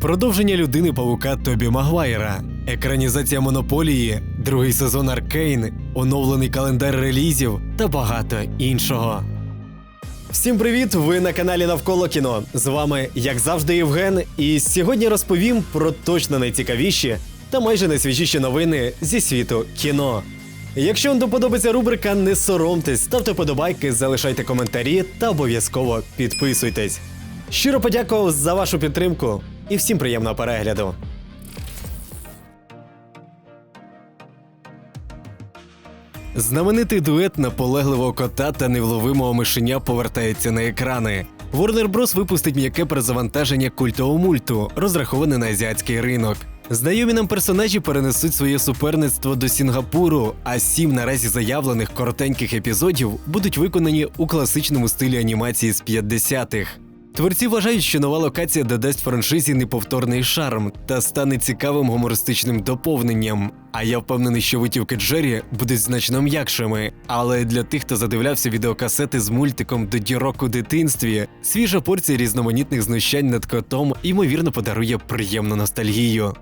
продовження людини павука Тобі Магуайра, екранізація монополії, другий сезон Аркейн, оновлений календар релізів та багато іншого. Всім привіт! Ви на каналі Навколо кіно. З вами, як завжди, Євген. І сьогодні розповім про точно найцікавіші та майже найсвіжіші новини зі світу кіно. Якщо вам доподобається рубрика, не соромтесь, ставте подобайки, залишайте коментарі та обов'язково підписуйтесь. Щиро подякував за вашу підтримку і всім приємного перегляду. Знаменитий дует наполегливого кота та невловимого мишеня повертається на екрани. Warner Bros. випустить м'яке перезавантаження культового мульту, розраховане на азіатський ринок. Знайомі нам персонажі перенесуть своє суперництво до Сінгапуру, а сім наразі заявлених коротеньких епізодів будуть виконані у класичному стилі анімації з 50-х. Творці вважають, що нова локація додасть франшизі неповторний шарм та стане цікавим гумористичним доповненням. А я впевнений, що витівки Джері будуть значно м'якшими. Але для тих, хто задивлявся відеокасети з мультиком до дірок у дитинстві, свіжа порція різноманітних знущань над котом ймовірно подарує приємну ностальгію.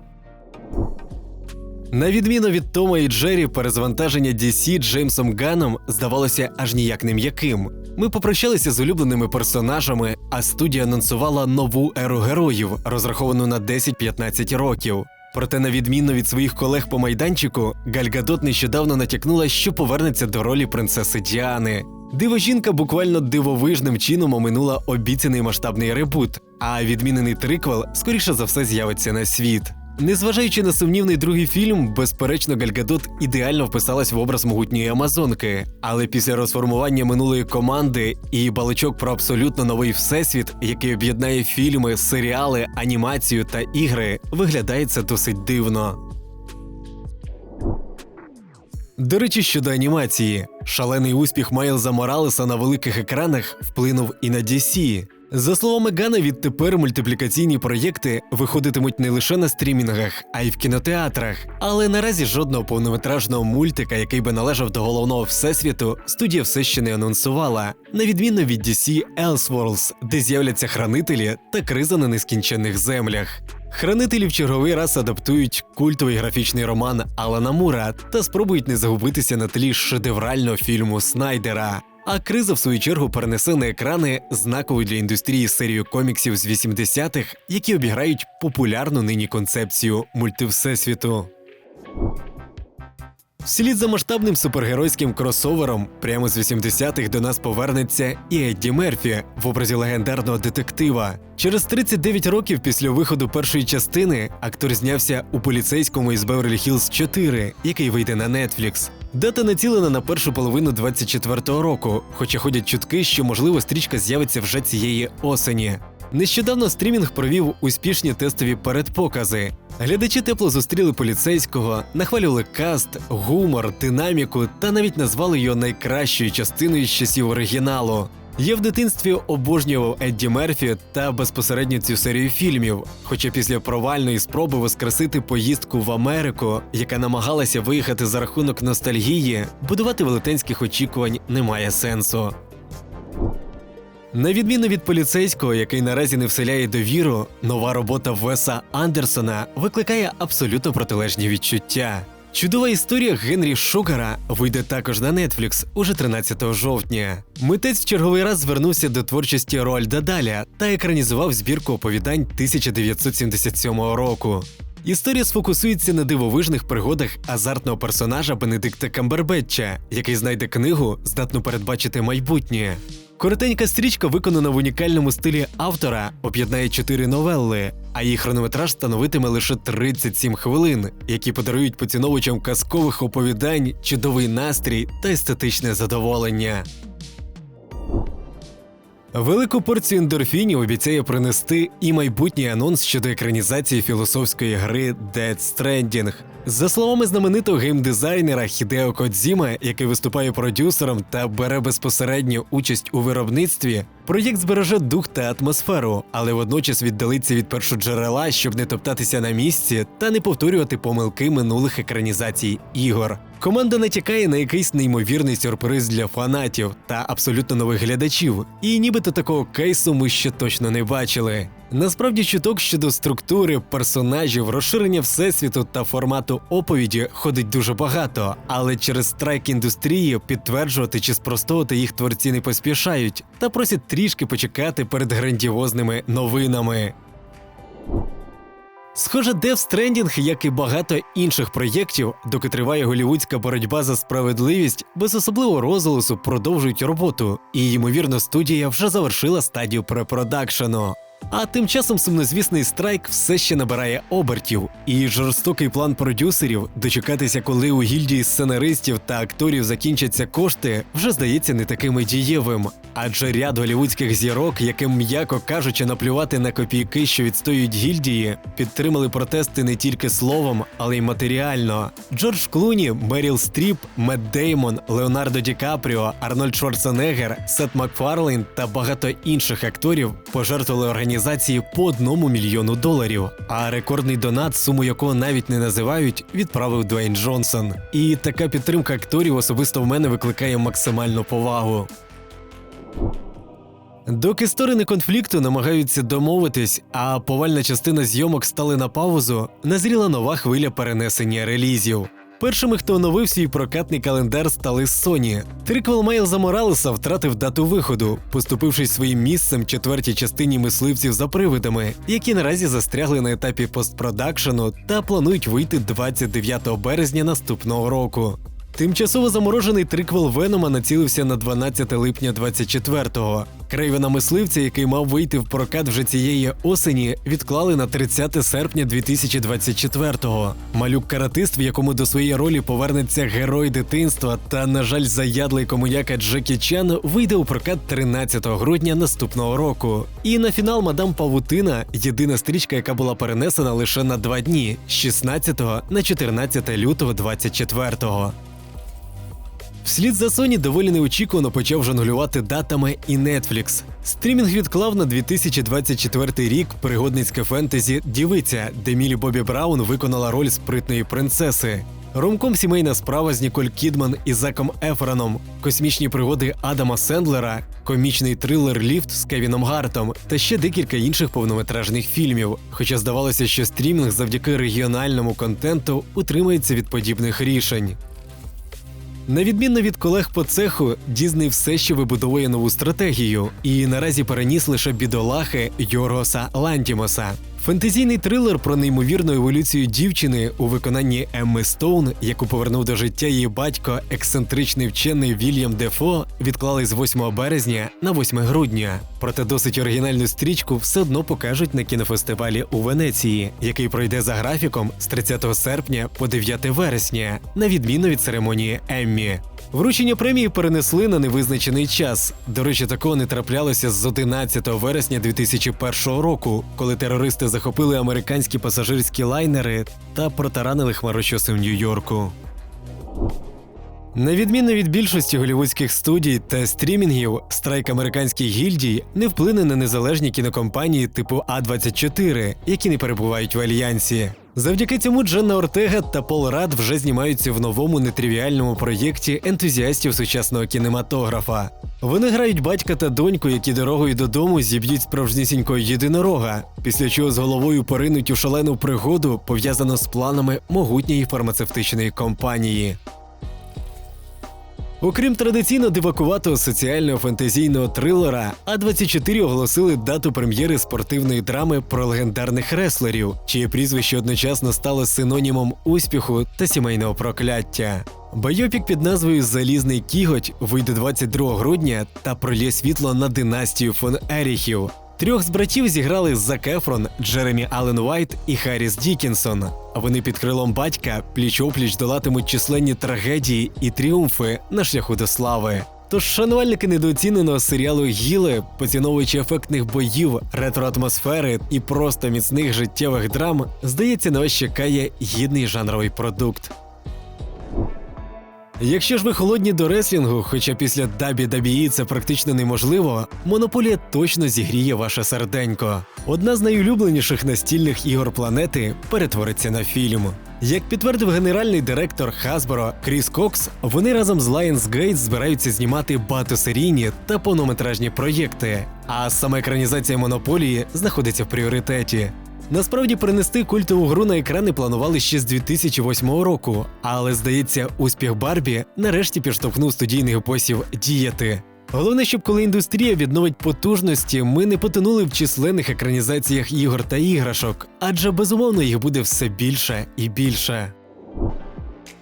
На відміну від Тома і Джері, перезвантаження DC Джеймсом Ганом здавалося аж ніяк не м'яким. Ми попрощалися з улюбленими персонажами, а студія анонсувала нову еру героїв, розраховану на 10-15 років. Проте, на відміну від своїх колег по майданчику, Галь Гадот нещодавно натякнула, що повернеться до ролі принцеси Діани. Диво жінка буквально дивовижним чином оминула обіцяний масштабний ребут, а відмінений триквел скоріше за все з'явиться на світ. Незважаючи на сумнівний другий фільм, безперечно, Гальгадот ідеально вписалась в образ могутньої Амазонки. Але після розформування минулої команди і балачок про абсолютно новий всесвіт, який об'єднає фільми, серіали, анімацію та ігри, виглядає це досить дивно. До речі, щодо анімації, шалений успіх Майлза Моралеса на великих екранах вплинув і на DC. За словами Гана, відтепер мультиплікаційні проєкти виходитимуть не лише на стрімінгах, а й в кінотеатрах. Але наразі жодного повнометражного мультика, який би належав до головного всесвіту, студія все ще не анонсувала, на відміну від DC Elseworlds, де з'являться хранителі та криза на нескінченних землях. Хранителі в черговий раз адаптують культовий графічний роман Алана Мура та спробують не загубитися на тлі шедеврального фільму Снайдера. А криза, в свою чергу, перенесе на екрани знакову для індустрії серію коміксів з 80-х, які обіграють популярну нині концепцію мультивсесвіту. Вслід за масштабним супергеройським кросовером прямо з 80-х до нас повернеться і Едді Мерфі в образі легендарного детектива. Через 39 років після виходу першої частини актор знявся у поліцейському із Беверлі Хілз 4, який вийде на Netflix. Дата націлена на першу половину 24-го року, хоча ходять чутки, що можливо стрічка з'явиться вже цієї осені. Нещодавно стрімінг провів успішні тестові передпокази. Глядачі тепло зустріли поліцейського, нахвалювали каст, гумор, динаміку та навіть назвали його найкращою частиною з часів оригіналу. Я в дитинстві обожнював Едді Мерфі та безпосередньо цю серію фільмів. Хоча після провальної спроби воскресити поїздку в Америку, яка намагалася виїхати за рахунок ностальгії, будувати велетенських очікувань немає сенсу. На відміну від поліцейського, який наразі не вселяє довіру, нова робота Веса Андерсона викликає абсолютно протилежні відчуття. Чудова історія Генрі Шугара вийде також на Netflix уже 13 жовтня. Митець в черговий раз звернувся до творчості Роальда Даля та екранізував збірку оповідань 1977 року. Історія сфокусується на дивовижних пригодах азартного персонажа Бенедикта Камбербетча, який знайде книгу, здатну передбачити майбутнє. Коротенька стрічка, виконана в унікальному стилі автора, об'єднає чотири новелли, а її хронометраж становитиме лише 37 хвилин, які подарують поціновувачам казкових оповідань, чудовий настрій та естетичне задоволення. Велику порцію ендорфінів обіцяє принести і майбутній анонс щодо екранізації філософської гри Dead Stranding. За словами знаменитого геймдизайнера Хідео Кодзіма, який виступає продюсером та бере безпосередню участь у виробництві, проєкт збереже дух та атмосферу, але водночас віддалиться від першоджерела, щоб не топтатися на місці та не повторювати помилки минулих екранізацій ігор. Команда натякає на якийсь неймовірний сюрприз для фанатів та абсолютно нових глядачів, і нібито такого кейсу ми ще точно не бачили. Насправді, чуток щодо структури, персонажів, розширення всесвіту та формату оповіді ходить дуже багато, але через страйк індустрії підтверджувати чи спростовувати їх творці не поспішають та просять трішки почекати перед грандіозними новинами. Схоже, Death Stranding, як і багато інших проєктів, доки триває голівудська боротьба за справедливість, без особливого розголосу продовжують роботу, і ймовірно, студія вже завершила стадію препродакшену. А тим часом сумнозвісний страйк все ще набирає обертів, і жорстокий план продюсерів дочекатися, коли у гільдії сценаристів та акторів закінчаться кошти, вже здається не таким дієвим. Адже ряд голівудських зірок, яким м'яко кажучи, наплювати на копійки, що відстоюють гільдії, підтримали протести не тільки словом, але й матеріально. Джордж Клуні, Меріл Стріп, Мет Деймон, Леонардо Ді Капріо, Арнольд Шварценеггер, Сет Макфарлейн та багато інших акторів пожертвували організації по одному мільйону доларів. А рекордний донат, суму якого навіть не називають, відправив Дуейн Джонсон. І така підтримка акторів особисто в мене викликає максимальну повагу. Доки сторони конфлікту намагаються домовитись, а повальна частина зйомок стали на паузу, назріла нова хвиля перенесення релізів. Першими, хто оновив свій прокатний календар, стали Sony. Триквел Майлза Моралеса втратив дату виходу, поступившись своїм місцем четвертій частині мисливців за привидами, які наразі застрягли на етапі постпродакшену та планують вийти 29 березня наступного року. Тимчасово заморожений триквел Венома націлився на 12 липня 24-го. Крейвена мисливця, який мав вийти в прокат вже цієї осені, відклали на 30 серпня 2024-го. Малюк каратист, в якому до своєї ролі повернеться герой дитинства та, на жаль, заядлий комуняка Джекі Чан, вийде у прокат 13 грудня наступного року. І на фінал мадам Павутина єдина стрічка, яка була перенесена лише на два дні з 16 на 14 лютого 24-го. Вслід за Sony доволі неочікувано почав жонглювати датами і Netflix. Стрімінг відклав на 2024 рік пригодницьке фентезі Дівиця, де Мілі Бобі Браун виконала роль спритної принцеси. Ромком сімейна справа з Ніколь Кідман і Заком Ефроном, космічні пригоди Адама Сендлера, комічний трилер Ліфт з Кевіном Гартом та ще декілька інших повнометражних фільмів. Хоча здавалося, що стрімінг завдяки регіональному контенту утримається від подібних рішень. На відміну від колег по цеху, Дізней все ще вибудовує нову стратегію і наразі переніс лише бідолахи Йоргоса Лантімоса. Фентезійний трилер про неймовірну еволюцію дівчини у виконанні Емми Стоун, яку повернув до життя її батько, ексцентричний вчений Вільям Дефо, відклали з 8 березня на 8 грудня. Проте досить оригінальну стрічку все одно покажуть на кінофестивалі у Венеції, який пройде за графіком з 30 серпня по 9 вересня, на відміну від церемонії Еммі. Вручення премії перенесли на невизначений час. До речі, такого не траплялося з 11 вересня 2001 року, коли терористи захопили американські пасажирські лайнери та протаранили хмарочоси в Нью-Йорку. На відміну від більшості голівудських студій та стрімінгів, страйк американських гільдій не вплине на незалежні кінокомпанії типу А24, які не перебувають в альянсі. Завдяки цьому Дженна Ортега та Пол Рад вже знімаються в новому нетривіальному проєкті ентузіастів сучасного кінематографа. Вони грають батька та доньку, які дорогою додому зіб'ють справжнісінького єдинорога, після чого з головою поринуть у шалену пригоду, пов'язану з планами могутньої фармацевтичної компанії. Окрім традиційно дивакуватого соціального фентезійного трилера, А24 оголосили дату прем'єри спортивної драми про легендарних реслерів, чиє прізвище одночасно стало синонімом успіху та сімейного прокляття. Байопік під назвою Залізний кіготь вийде 22 грудня та пролє світло на династію фон Еріхів. Трьох з братів зіграли Зак Ефрон, Джеремі Аллен Уайт і Харріс Дікінсон. Вони під крилом батька пліч-опліч долатимуть численні трагедії і тріумфи на шляху до слави. Тож шанувальники недооціненого серіалу Гіле, поціновуючи ефектних боїв, ретро-атмосфери і просто міцних життєвих драм, здається, на вас чекає гідний жанровий продукт. Якщо ж ви холодні до реслінгу, хоча після WWE це практично неможливо, монополія точно зігріє ваше серденько. Одна з найулюбленіших настільних ігор планети перетвориться на фільм. Як підтвердив генеральний директор Hasbro Кріс Кокс, вони разом з Lionsgate збираються знімати багатосерійні та повнометражні проєкти, а саме екранізація монополії знаходиться в пріоритеті. Насправді принести культову гру на екрани планували ще з 2008 року, але здається, успіх Барбі нарешті підштовхнув студійних босів діяти. Головне, щоб коли індустрія відновить потужності, ми не потонули в численних екранізаціях ігор та іграшок, адже безумовно їх буде все більше і більше.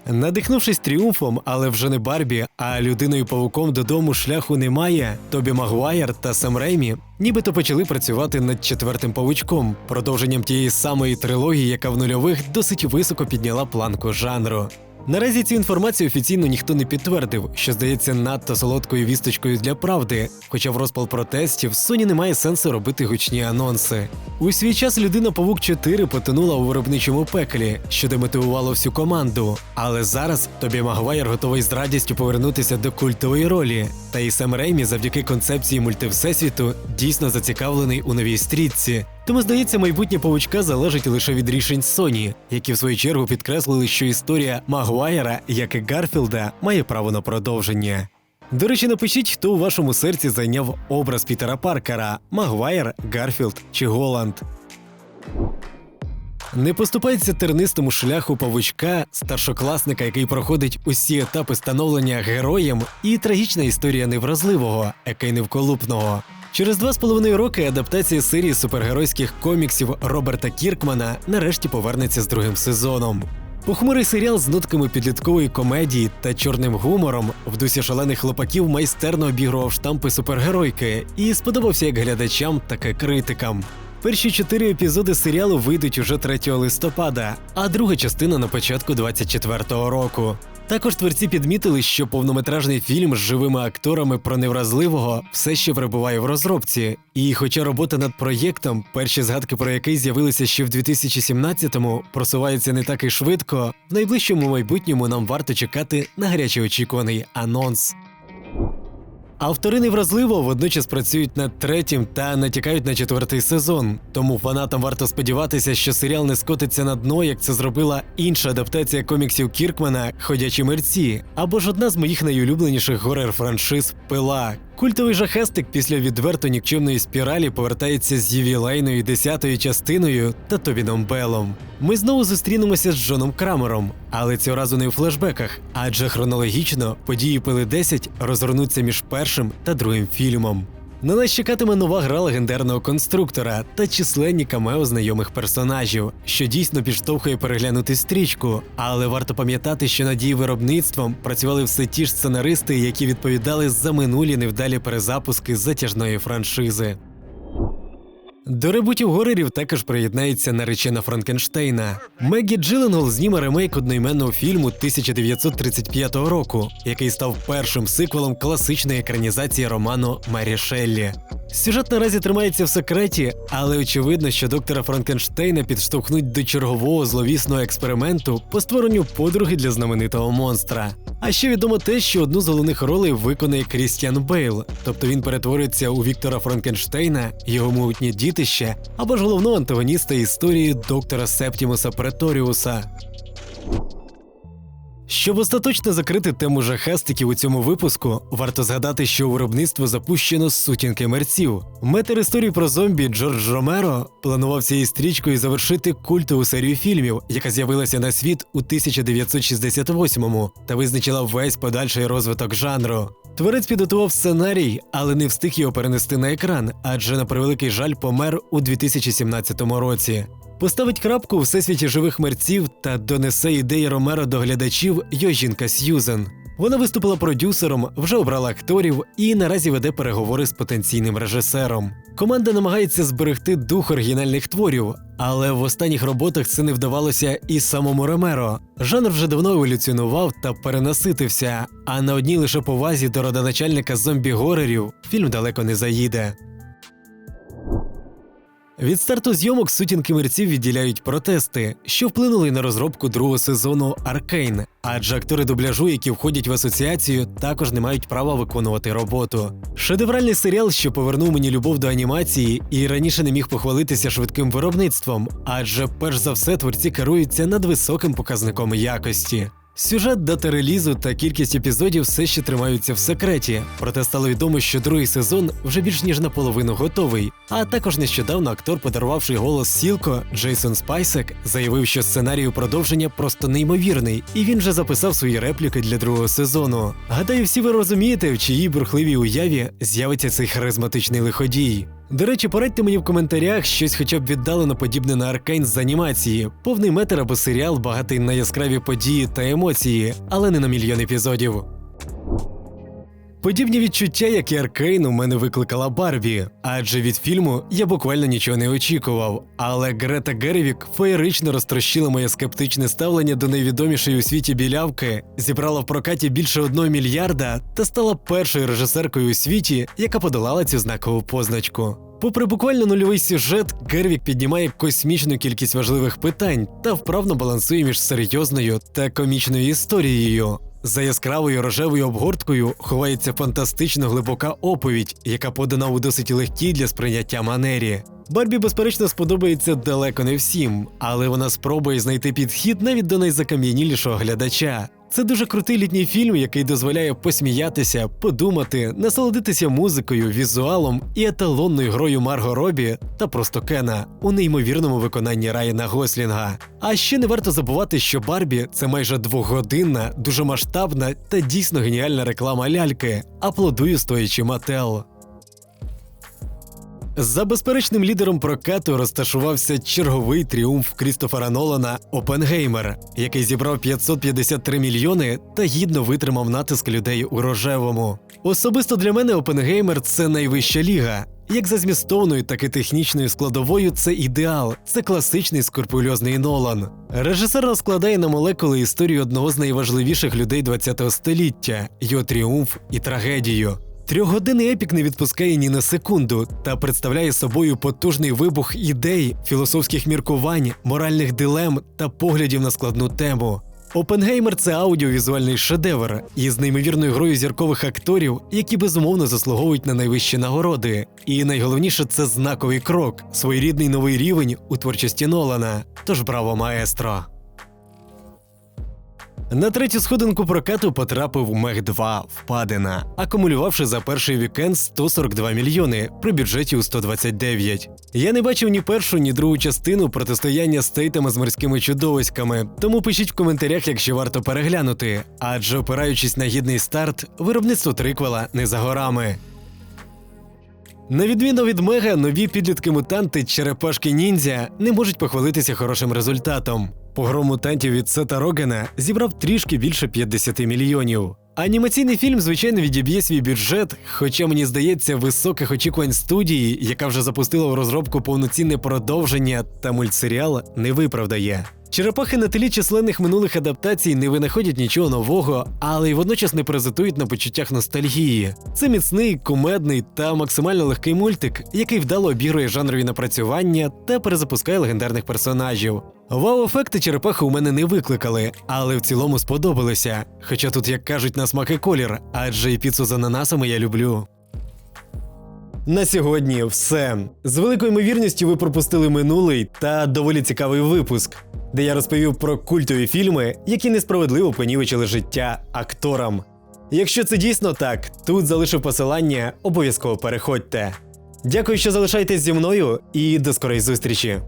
Надихнувшись тріумфом, але вже не Барбі, а людиною павуком додому шляху немає. Тобі Магуайр та Сам Реймі нібито почали працювати над четвертим павучком, продовженням тієї самої трилогії, яка в нульових досить високо підняла планку жанру. Наразі цю інформацію офіційно ніхто не підтвердив, що здається надто солодкою вісточкою для правди. Хоча в розпал протестів Sony не має сенсу робити гучні анонси. У свій час людина Павук 4 потонула у виробничому пеклі, що демотивувало всю команду. Але зараз Тобі Магуайр готовий з радістю повернутися до культової ролі. Та і Сем Реймі завдяки концепції мультивсесвіту дійсно зацікавлений у новій стрітці. Тому, здається, майбутнє павучка залежить лише від рішень Sony, які в свою чергу підкреслили, що історія Магуайра, як і Гарфілда, має право на продовження. До речі, напишіть, хто у вашому серці зайняв образ Пітера Паркера Магуайр, Гарфілд чи Голланд. Не поступається тернистому шляху павучка, старшокласника, який проходить усі етапи становлення героєм, і трагічна історія невразливого, який невколупного. Через два з половиною роки адаптація серії супергеройських коміксів Роберта Кіркмана нарешті повернеться з другим сезоном. Похмурий серіал з нотками підліткової комедії та чорним гумором в дусі шалених хлопаків майстерно обігрував штампи супергеройки і сподобався як глядачам, так і критикам. Перші чотири епізоди серіалу вийдуть уже 3 листопада, а друга частина на початку 24-го року. Також творці підмітили, що повнометражний фільм з живими акторами про невразливого все ще перебуває в розробці. І, хоча робота над проєктом, перші згадки про який з'явилися ще в 2017-му, просуваються не так і швидко, в найближчому майбутньому нам варто чекати на гаряче очікуваний анонс. Автори невразливо водночас працюють над третім та натякають на четвертий сезон. Тому фанатам варто сподіватися, що серіал не скотиться на дно, як це зробила інша адаптація коміксів Кіркмана Ходячі мерці, або ж одна з моїх найулюбленіших горер франшиз Пила. Культовий жахестик після відверто нікчемної спіралі повертається з ювілейною десятою частиною та Тобіном Белом. Ми знову зустрінемося з Джоном Крамером, але цього разу не у флешбеках, адже хронологічно події пили 10 розгорнуться між першим та другим фільмом. На нас чекатиме нова гра легендарного конструктора та численні камео знайомих персонажів, що дійсно підштовхує переглянути стрічку. Але варто пам'ятати, що над її виробництвом працювали все ті ж сценаристи, які відповідали за минулі невдалі перезапуски затяжної франшизи. До ребутів горерів також приєднається наречена Франкенштейна. Мегі Джилленгол зніме ремейк одноіменного фільму 1935 року, який став першим сиквелом класичної екранізації роману Мері Шеллі. Сюжет наразі тримається в секреті, але очевидно, що доктора Франкенштейна підштовхнуть до чергового зловісного експерименту по створенню подруги для знаменитого монстра. А ще відомо те, що одну з головних ролей виконає Крістіан Бейл, тобто він перетворюється у Віктора Франкенштейна, його могутнє дітище або ж головного антагоніста історії доктора Септімуса Преторіуса. Щоб остаточно закрити тему жахастиків у цьому випуску, варто згадати, що у виробництво запущено сутінки мерців. Метр історії про зомбі Джордж Ромеро планував цією стрічкою завершити культову серію фільмів, яка з'явилася на світ у 1968-му та визначила весь подальший розвиток жанру. Творець підготував сценарій, але не встиг його перенести на екран, адже на превеликий жаль помер у 2017 році. Поставить крапку у всесвіті живих мерців та донесе ідеї Ромеро до глядачів його жінка Сьюзен. Вона виступила продюсером, вже обрала акторів і наразі веде переговори з потенційним режисером. Команда намагається зберегти дух оригінальних творів, але в останніх роботах це не вдавалося і самому Ромеро. Жанр вже давно еволюціонував та перенаситився, а на одній лише повазі до родоначальника зомбі-горерів фільм далеко не заїде. Від старту зйомок сутінки мерців відділяють протести, що вплинули на розробку другого сезону Аркейн, адже актори дубляжу, які входять в асоціацію, також не мають права виконувати роботу. Шедевральний серіал, що повернув мені любов до анімації, і раніше не міг похвалитися швидким виробництвом, адже перш за все творці керуються над високим показником якості. Сюжет, дата релізу та кількість епізодів все ще тримаються в секреті, проте стало відомо, що другий сезон вже більш ніж наполовину готовий. А також нещодавно актор, подарувавший голос Сілко, Джейсон Спайсек, заявив, що сценарій продовження просто неймовірний, і він вже записав свої репліки для другого сезону. Гадаю, всі ви розумієте, в чиїй бурхливій уяві з'явиться цей харизматичний лиходій. До речі, порадьте мені в коментарях щось хоча б віддалено подібне на Аркейн з анімації, повний метр або серіал, багатий на яскраві події та емоції, але не на мільйон епізодів. Подібні відчуття, як і Аркейн, у мене викликала Барбі, адже від фільму я буквально нічого не очікував. Але Грета Гервік феєрично розтрощила моє скептичне ставлення до найвідомішої у світі білявки, зібрала в прокаті більше одного мільярда та стала першою режисеркою у світі, яка подолала цю знакову позначку. Попри буквально нульовий сюжет, Гервік піднімає космічну кількість важливих питань та вправно балансує між серйозною та комічною історією. За яскравою рожевою обгорткою ховається фантастично глибока оповідь, яка подана у досить легкій для сприйняття манері. Барбі, безперечно, сподобається далеко не всім, але вона спробує знайти підхід навіть до найзакам'янілішого глядача. Це дуже крутий літній фільм, який дозволяє посміятися, подумати, насолодитися музикою, візуалом і еталонною грою Марго Робі та просто Кена у неймовірному виконанні Райана Гослінга. А ще не варто забувати, що Барбі це майже двогодинна, дуже масштабна та дійсно геніальна реклама ляльки. Аплодую стоячи Мател. За безперечним лідером прокату розташувався черговий тріумф Крістофера Нолана Опенгеймер, який зібрав 553 мільйони та гідно витримав натиск людей у рожевому. Особисто для мене Опенгеймер це найвища ліга. Як за змістовною, так і технічною складовою це ідеал, це класичний скорпульозний Нолан. Режисер розкладає на молекули історію одного з найважливіших людей ХХ століття, його тріумф і трагедію. Трьохгодинний епік не відпускає ні на секунду та представляє собою потужний вибух ідей, філософських міркувань, моральних дилем та поглядів на складну тему. Опенгеймер це аудіовізуальний шедевр із неймовірною грою зіркових акторів, які безумовно заслуговують на найвищі нагороди. І найголовніше це знаковий крок, своєрідний новий рівень у творчості Нолана. Тож браво, маестро! На третю сходинку прокату потрапив Мех 2 впадина, акумулювавши за перший вікенд 142 мільйони при бюджеті у 129. Я не бачив ні першу, ні другу частину протистояння з тейтами з морськими чудовиськами, тому пишіть в коментарях, якщо варто переглянути. Адже опираючись на гідний старт, виробництво триквела не за горами. На відміну від Мега, нові підлітки-мутанти черепашки ніндзя не можуть похвалитися хорошим результатом. Погром мутантів від Сета Рогена зібрав трішки більше 50 мільйонів. Анімаційний фільм, звичайно, відіб'є свій бюджет, хоча мені здається, високих очікувань студії, яка вже запустила в розробку повноцінне продовження та мультсеріал, не виправдає. Черепахи на тлі численних минулих адаптацій не винаходять нічого нового, але й водночас не презентують на почуттях ностальгії. Це міцний, кумедний та максимально легкий мультик, який вдало обігрує жанрові напрацювання та перезапускає легендарних персонажів. Вау-ефекти черепахи у мене не викликали, але в цілому сподобалися. Хоча тут, як кажуть, на смак і колір, адже і піцу з ананасами я люблю. На сьогодні все. З великою ймовірністю ви пропустили минулий та доволі цікавий випуск, де я розповів про культові фільми, які несправедливо понівечили життя акторам. Якщо це дійсно так, тут залишив посилання, обов'язково переходьте. Дякую, що залишаєтесь зі мною, і до скорої зустрічі!